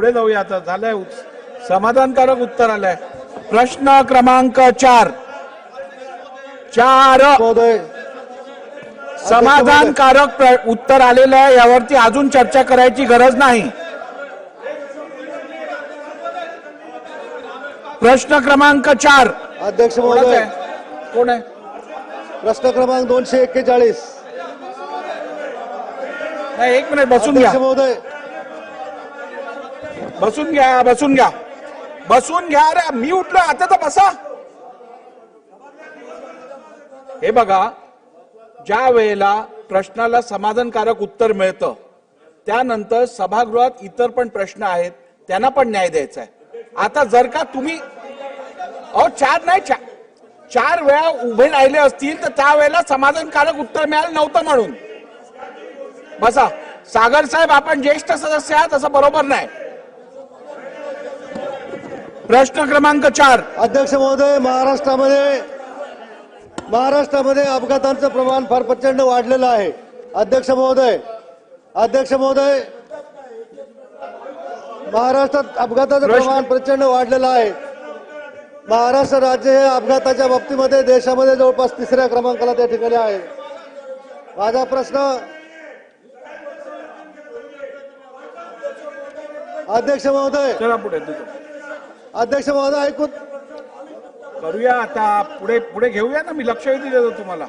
पुढे जाऊया. आता झालंय समाधानकारक उत्तर आलंय. प्रश्न क्रमांक चार. चार. समाधानकारक उत्तर आलेलं आहे. यावरती अजून चर्चा करायची गरज नाही. प्रश्न क्रमांक चार. अध्यक्ष महोदय? कोण आहे? प्रश्न क्रमांक दोनशे एक्केचाळीस. नाही एक मिनिट बसून घ्या. महोदय. बसून घ्या बसून घ्या. बसून घ्या अरे मी उठलो आता तर बसा. हे बघा ज्या वेळेला प्रश्नाला समाधानकारक उत्तर मिळतं त्यानंतर सभागृहात इतर पण प्रश्न आहेत त्यांना पण न्याय द्यायचा आहे आता जर का तुम्ही अहो चार नाही चार चार वेळा उभे राहिले असतील तर त्यावेळेला समाधानकारक उत्तर मिळालं नव्हतं म्हणून. बसा. सागर साहेब आपण ज्येष्ठ सदस्य आहात असं बरोबर नाही. प्रश्न क्रमांक चार. अध्यक्ष महोदय महाराष्ट्रामध्ये महाराष्ट्रामध्ये अपघातांचं प्रमाण फार प्रचंड वाढलेलं आहे. अध्यक्ष महोदय अध्यक्ष महोदय महाराष्ट्रात अपघाताचं प्रमाण प्रचंड वाढलेलं आहे. महाराष्ट्र राज्य हे अपघाताच्या बाबतीमध्ये देशामध्ये जवळपास तिसऱ्या क्रमांकाला त्या ठिकाणी आहे. माझा प्रश्न अध्यक्ष महोदय. अध्यक्ष महोदय ऐकून करूया आता. पुढे पुढे घेऊया ना. मी लक्ष देतो तुम्हाला.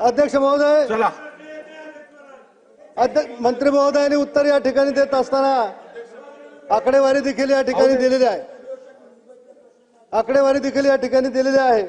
अध्यक्ष महोदय चला. अध्यक्ष मंत्री महोदयांनी उत्तर या ठिकाणी देत असताना आकडेवारी देखील या ठिकाणी दिलेली आहे. आकडेवारी देखील या ठिकाणी दिलेली आहे.